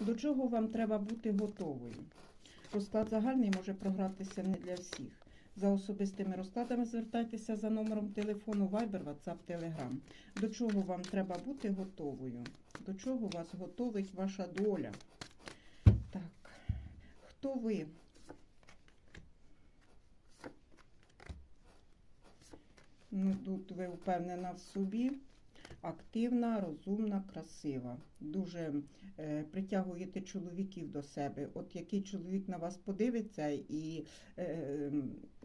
До чого вам треба бути готовою? Розклад загальний може програтися не для всіх. За особистими розкладами звертайтеся за номером телефону Viber, WhatsApp, Telegram. До чого вам треба бути готовою? До чого вас готовить ваша доля? Так, хто ви? Ну, тут ви впевнена в собі, активна, розумна, красива. Дуже е, притягуєте чоловіків до себе. От який чоловік на вас подивиться, і е,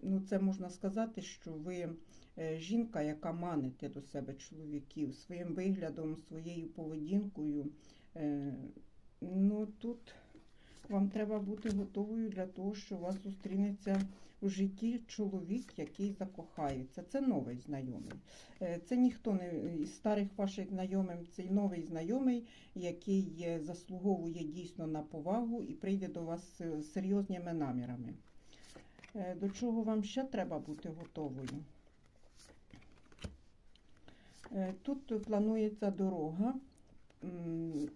ну, це можна сказати, що ви е, жінка, яка маните до себе чоловіків своїм виглядом, своєю поведінкою. Е, ну, тут вам треба бути готовою для того, що у вас зустрінеться у житті чоловік, який закохається. Це новий знайомий. Е, Це ніхто не із старих ваших знайомих, це новий знайомий, який е, заслуговує дійсно на повагу і прийде до вас з серйозними намірами. Е, До чого вам ще треба бути готовою? Е, Тут планується дорога.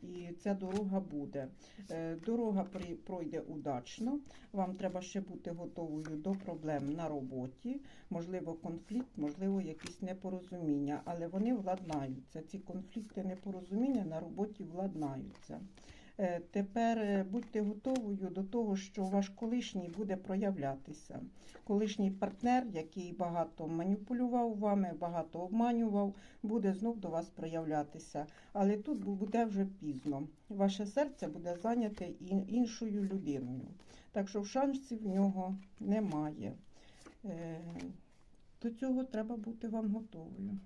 І ця дорога буде. Е, Дорога пройде удачно. Вам треба ще бути готовою до проблем на роботі, можливо, конфлікт, можливо, якісь непорозуміння, але вони владнаються. Ці конфлікти, непорозуміння на роботі владнаються. Е, Тепер е, будьте готовою до того, що ваш колишній буде проявлятися. Колишній партнер, який багато маніпулював вами, багато обманював, буде знов до вас проявлятися. Але тут буде вже пізно. Ваше серце буде зайняте іншою людиною. Так що шансів в нього немає. Е, До цього треба бути вам готовою.